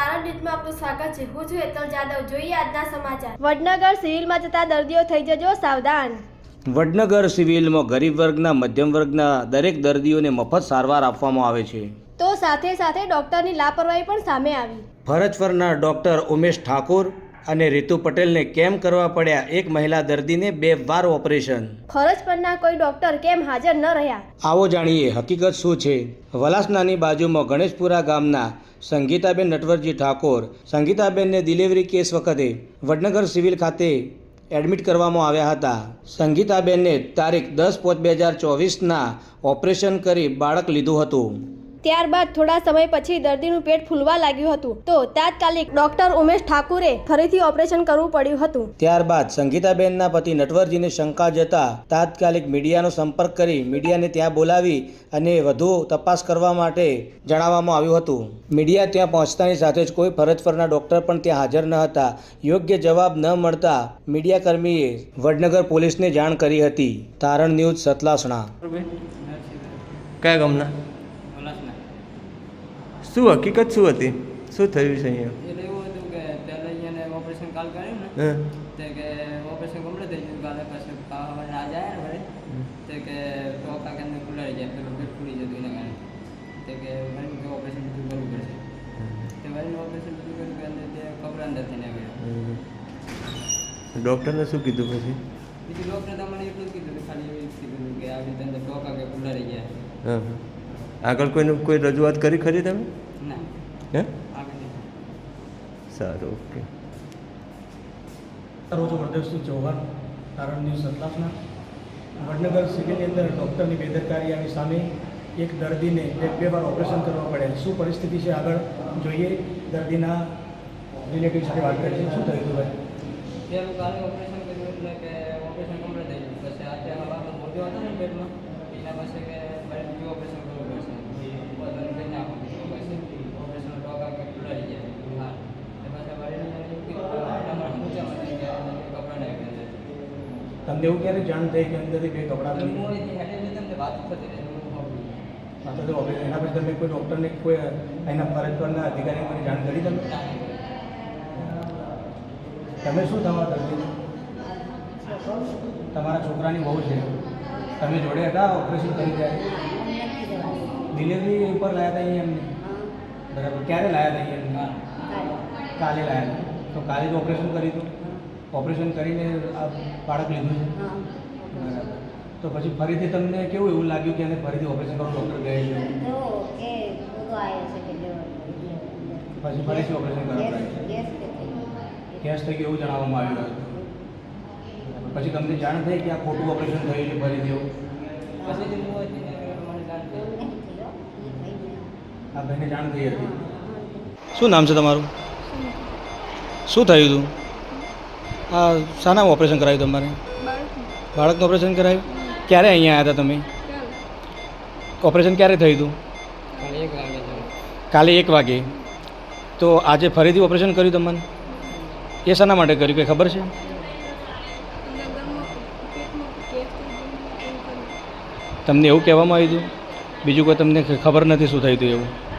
તારણ આપનું સ્વાગત છે. હું છું હેતલ જાદવ. જોઈએ આજના સમાચાર. વડનગર સિવિલમાં જતા દર્દીઓ થઈ જજો સાવધાન. વડનગર સિવિલમાં ગરીબ વર્ગના મધ્યમ વર્ગના દરેક દર્દીઓને મફત સારવાર આપવામાં આવે છે. તો સાથે સાથે ડોક્ટરની લાપરવાહી પણ સામે આવી. ફરજ પરના ડોક્ટર ઉમેશ ઠાકોર અને રીતુ પટેલને કેમ કરવા પડ્યા એક મહિલા દર્દીને બે વાર ઓપરેશન. ફરજ પરના કોઈ ડોક્ટર કેમ હાજર ન રહ્યા? આવો જાણીએ હકીકત શું છે? વલાસનાની બાજુમાં ગણેશપુરા ગામના સંગીતાબેન નટવરજી ઠાકોર. સંગીતાબેનને ડિલિવરી કેસ વખતે વડનગર સિવિલ ખાતે એડમિટ કરવામાં આવ્યા હતા. સંગીતાબેનને તારીખ દસ પોચ બે હજાર ચોવીસના ઓપરેશન કરી બાળક લીધું હતું. ત્યારબાદ થોડા સમય પછી દર્દીનું પેટ ફૂલવા લાગ્યું હતું. તો તાત્કાલિક ડોક્ટર ઉમેશ ઠાકુરે ફરીથી ઓપરેશન કરવું પડ્યું હતું. ત્યારબાદ સંગીતાબેનના પતિ નટવરજીને શંકા જતા તાત્કાલિક મીડિયાનો સંપર્ક કરી મીડિયાને ત્યાં બોલાવી અને વધુ તપાસ કરવા માટે જણાવવામાં આવ્યું હતું. મીડિયા ત્યાં પહોંચતાની સાથે જ કોઈ ફરજ પરના ડૉક્ટર પણ ત્યાં હાજર ન હતા. યોગ્ય જવાબ ન મળતા મીડિયાકર્મીએ વડનગર પોલીસને જાણ કરી હતી. તારણ ન્યૂઝ સતલાસણા. કયા ગામના? શું હકીકત શું હતી? શું થયું છે અહીંયા? એટલે એવું હતું કે પહેલાં અહીંયા ઓપરેશન કાલ કર્યું ને? તે કે ઓપરેશન કમ્પ્લીટ થઈ ગયું કાલે પછી પાવા આજ આવ્યા ને ઘરે તે કે ટોકા કે અંદર ખુલાડી જાય પેલું પેટ ફૂલી જતું એના કારણે. તે કે વળી ઓપરેશન બધું કરવું પડશે. તે વળી ઓપરેશન બધું કર્યું કે અંદર તે કપડા અંદર થઈને આવ્યા. ડૉક્ટરને શું કીધું પછી? બીજું ડૉક્ટરે તમને એટલું જ કીધું કે ખાલી એવું કીધું કે આવી રીતે અંદર ટોકા કે ખુલાડી ગયા હં. આગળ કોઈને કોઈ રજૂઆત કરી ખરી તમે? ના. હે? આગળ નહીં. સારું ઓકે. રોજ પ્રદેશસિંહ ચૌહાણ તારણ ન્યૂઝ સતલાસના વડનગર સિવિલની અંદર ડૉક્ટરની બેદરકારી આવી સામે એક દર્દીને બે બે વાર ઓપરેશન કરવા પડે શું પરિસ્થિતિ છે આગળ? જોઈએ. દર્દીના રિલેટિવ સાથે વાત કરીએ. શું થયું હતું ભાઈ? પેલું કાલે ઓપરેશન કર્યું એટલે કે ઓપરેશન કમ્પ્લીટ થઈ ગયું. પછી આજે હવામાં મોજો હતો ને પેટમાં એના પછી કે મારે બીજું ઓપરેશન કરવું પડશે બધું કરી નાખો પછી ઓપરેશન ટોકા કે ખુલાડી જાય હા એ પાછા મારે તમારા ઊંચામાં થઈ ગયા અને કપડાં નાખી દે તમને એવું ક્યારે જાણ થઈ કે અંદરથી બે. હા તો હવે એના પછી તમે કોઈ ડૉક્ટરને કોઈ એના ફરજ પરના અધિકારીઓને જાણ કરી તમે? તમે શું થવા દર્દી તમારા છોકરાની બહુ છે. તમે જોડે હતા? ઓપરેશન કરી જાય ડિલિવરી ઉપર લાયા હતા અહીંયા એમને? બરાબર. ક્યારે લાયા હતા અહીંયા કાલે. લાયા તો કાલે જ ઓપરેશન કર્યું હતું? ઓપરેશન કરીને આ બાળક લીધું છે. બરાબર. તો પછી ફરીથી તમને કેવું એવું લાગ્યું કે એને ફરીથી ઓપરેશન કરવાનું ડૉક્ટર કહે છે? પછી ફરીથી ઓપરેશન કરવા ગેસ કેસ થઈ ગયું એવું જણાવવામાં આવ્યું હતું. પછી તમને જાણ થઈ કે આ ખોટું ઓપરેશન થયું છે ફરીથી એવું? આ ભાઈને જાણ થઈ હતી? શું નામ છે તમારું? શું થયું હતું આ શાના ઓપરેશન કરાવ્યું તમારે? બાળકનું ઓપરેશન કરાયું? ક્યારે અહીંયા આવ્યા હતા તમે? ઓપરેશન ક્યારે થયું હતું? કાલે એક વાગે. તો આજે ફરીથી ઓપરેશન કર્યું તમને? એ શાના માટે કર્યું? કંઈ ખબર છે? તમને એવું કહેવામાં આવ્યું હતું? બીજું કોઈ તમને ખબર નથી શું થયું હતું એવું?